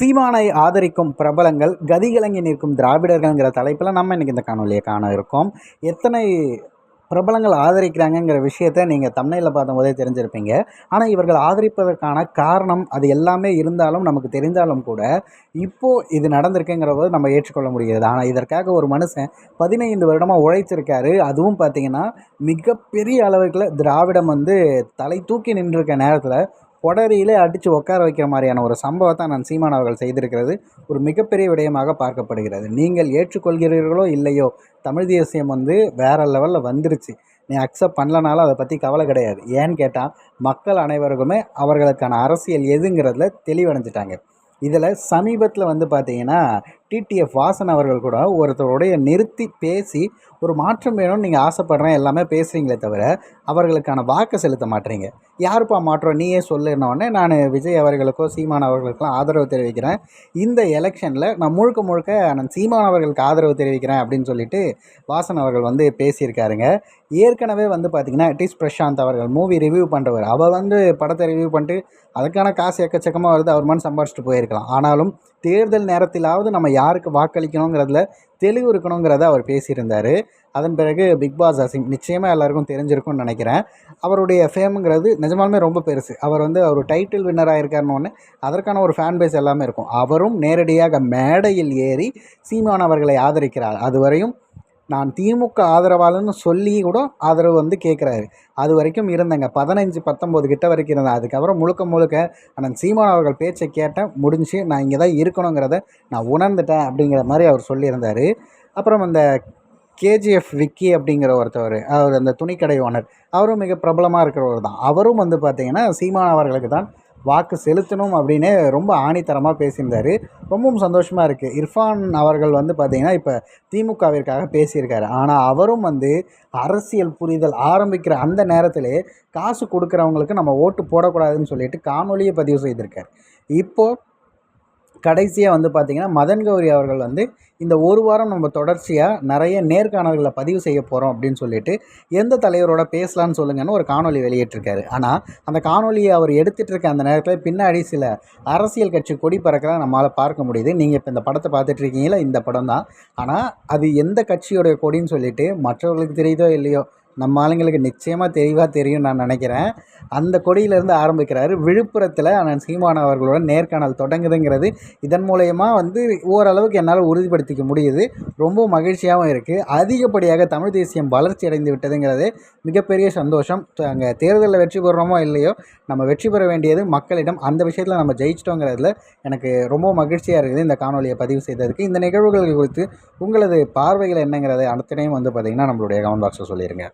சீமானை ஆதரிக்கும் பிரபலங்கள் கதிகலங்கி நிற்கும் திராவிடர்கள்ங்கிற தலைப்பில் நம்ம இன்றைக்கி இந்த காணொலியை காண இருக்கோம். எத்தனை பிரபலங்கள் ஆதரிக்கிறாங்கங்கிற விஷயத்த நீங்கள் தமிழில் பார்த்தம்போதே தெரிஞ்சிருப்பீங்க. ஆனால் இவர்கள் ஆதரிப்பதற்கான காரணம் அது எல்லாமே இருந்தாலும் நமக்கு தெரிந்தாலும் கூட இப்போது இது நடந்திருக்குங்கிற போது நம்ம ஏற்றுக்கொள்ள முடியாது ஆனால் இதற்காக ஒரு மனுஷன் பதினைந்து வருடமாக உழைச்சிருக்காரு. அதுவும் பார்த்திங்கன்னா மிகப்பெரிய அளவுக்குள்ள திராவிடம் வந்து தலை தூக்கி நின்றுருக்க நேரத்தில் கொடரியிலே அடித்து உட்கார வைக்கிற மாதிரியான ஒரு சம்பவத்தை நான் சீமான் அவர்கள் செய்திருக்கிறது. ஒரு மிகப்பெரிய விடயமாக பார்க்கப்படுகிறது. நீங்கள் ஏற்றுக்கொள்கிறீர்களோ இல்லையோ தமிழ் தேசியம் வந்து வேறு லெவலில் வந்துருச்சு. நீ அக்செப்ட் பண்ணலனாலும் அதை பற்றி கவலை கிடையாது. ஏன்னு கேட்டால் மக்கள் அனைவருக்குமே அவர்களுக்கான அரசியல் எதுங்கிறதுல தெளிவடைஞ்சிட்டாங்க. இதில் சமீபத்தில் வந்து பார்த்தீங்கன்னா டிடிஎஃப் வாசன் அவர்கள் கூட ஒருத்தருடைய நிறுத்தி பேசி ஒரு மாற்றம் வேணும்னு நீங்கள் ஆசைப்படுறேன் எல்லாமே பேசுகிறீங்களே தவிர அவர்களுக்கான வாக்கு செலுத்த மாட்டேறீங்க. யாருப்பா மாற்றம்? நீயே சொல்லுன்னொடனே நான் விஜய் அவர்களுக்கோ சீமான் அவர்களுக்கெல்லாம் ஆதரவு தெரிவிக்கிறேன். இந்த எலெக்ஷனில் நான் முழுக்க முழுக்க நான் சீமான் அவர்களுக்கு ஆதரவு தெரிவிக்கிறேன் அப்படின்னு சொல்லிட்டு வாசன் அவர்கள் வந்து பேசியிருக்காருங்க. ஏற்கனவே வந்து பார்த்திங்கன்னா டிஸ் பிரசாந்த் அவர்கள் மூவி ரிவ்யூ பண்ணுறவர் அவர் வந்து படத்தை ரிவ்யூ பண்ணிட்டு அதுக்கான காசு எக்கச்சக்கமாக வருது அவர் மண் சம்பாரிச்சிட்டு போயிருக்கலாம். ஆனாலும் தேர்தல் நேரத்திலாவது நம்ம யாருக்கு வாக்களிக்கணுங்கிறதுல தெளிவு இருக்கணுங்கிறத அவர் பேசியிருந்தார். அதன் பிறகு பிக் பாஸ் அசிம் நிச்சயமாக எல்லாருக்கும் தெரிஞ்சிருக்கும்னு நினைக்கிறேன். அவருடைய ஃபேமுங்கிறது நிஜமாலுமே ரொம்ப பெருசு. அவர் வந்து அவர் டைட்டில் வின்னராக இருக்காருன்னு அதற்கான ஒரு ஃபேன் பேஸ் எல்லாமே இருக்கும். அவரும் நேரடியாக மேடையில் ஏறி சீமான் அவர்களை ஆதரிக்கிறார். அதுவரையும் நான் திமுக ஆதரவாளன்னு சொல்லி கூட ஆதரவு வந்து கேட்குறாரு. அது வரைக்கும் இருந்தேங்க. பதினஞ்சு பத்தொம்போது கிட்ட வரைக்கும் இருந்தேன். அதுக்கப்புறம் முழுக்க முழுக்க அண்ணன் சீமான் அவர்கள் பேச்சை கேட்டேன் முடிஞ்சு நான் இங்கே தான் இருக்கணுங்கிறத நான் உணர்ந்துட்டேன் அப்படிங்கிற மாதிரி அவர் சொல்லியிருந்தார். அப்புறம் அந்த கேஜிஎஃப் விக்கி அப்படிங்கிற ஒருத்தவர் அவர் அந்த துணிக்கடை ஓனர் அவரும் மிக பிரபலமாக இருக்கிறவர் தான். அவரும் வந்து பார்த்திங்கன்னா சீமான் அவர்களுக்கு தான் வாக்கு செலுத்தணும் அப்படின்னு ரொம்ப ஆணித்தரமாக பேசியிருந்தார். ரொம்பவும் சந்தோஷமாக இருக்குது இர்ஃபான் அவர்கள் வந்து பார்த்திங்கன்னா இப்போ திமுகவிற்காக பேசியிருக்காரு. ஆனால் அவரும் வந்து அரசியல் புரிதல் ஆரம்பிக்கிற அந்த நேரத்திலே காசு கொடுக்குறவங்களுக்கு நம்ம ஓட்டு போடக்கூடாதுன்னு சொல்லிட்டு காணொலியை பதிவு செய்திருக்கார். இப்போது கடைசியாக வந்து பார்த்திங்கன்னா மதன் கௌரி அவர்கள் வந்து இந்த ஒரு வாரம் நம்ம தொடர்ச்சியாக நிறைய நேர்காணல்களை பதிவு செய்ய போகிறோம் அப்படின்னு சொல்லிட்டு எந்த தலைவரோட பேசலான்னு சொல்லுங்கன்னு ஒரு காணொலி வெளியிட்டிருக்காரு. ஆனால் அந்த காணொலியை அவர் எடுத்துகிட்டு இருக்க அந்த நேரத்தில் பின்னாடி சில அரசியல் கட்சி கொடி பறக்கிறத நம்மளால் பார்க்க முடியுது. நீங்கள் இப்போ இந்த படத்தை பார்த்துட்ருக்கீங்களா இந்த படம் தான் ஆனால் அது எந்த கட்சியோடைய கொடின்னு சொல்லிட்டு மற்றவர்களுக்கு தெரியுதோ இல்லையோ நம்ம ஆளுங்களுக்கு நிச்சயமாக தெளிவாக தெரியும் நான் நினைக்கிறேன். அந்த கொடியிலேருந்து ஆரம்பிக்கிறாரு. விழுப்புரத்தில் அண்ணன் சீமான் அவர்களோட நேர்காணல் தொடங்குதுங்கிறது இதன் மூலயமா வந்து ஓரளவுக்கு என்னால் உறுதிப்படுத்திக்க முடியுது. ரொம்ப மகிழ்ச்சியாகவும் இருக்குது அதிகப்படியாக தமிழ் தேசியம் வளர்ச்சி அடைந்து விட்டதுங்கிறது மிகப்பெரிய சந்தோஷம். அங்கே தேர்தலில் வெற்றி பெறுறோமோ இல்லையோ நம்ம வெற்றி பெற வேண்டியது மக்களிடம். அந்த விஷயத்தில் நம்ம ஜெயிச்சிட்டோங்கிறதுல எனக்கு ரொம்ப மகிழ்ச்சியாக இருக்குது இந்த காணொலியை பதிவு செய்ததுக்கு. இந்த நிகழ்வுகள் குறித்து உங்களது பார்வைகள் என்னங்கிறத அனைத்தினையும் வந்து பார்த்திங்கன்னா நம்மளுடைய கமெண்ட் பாக்ஸில் சொல்லிடுங்க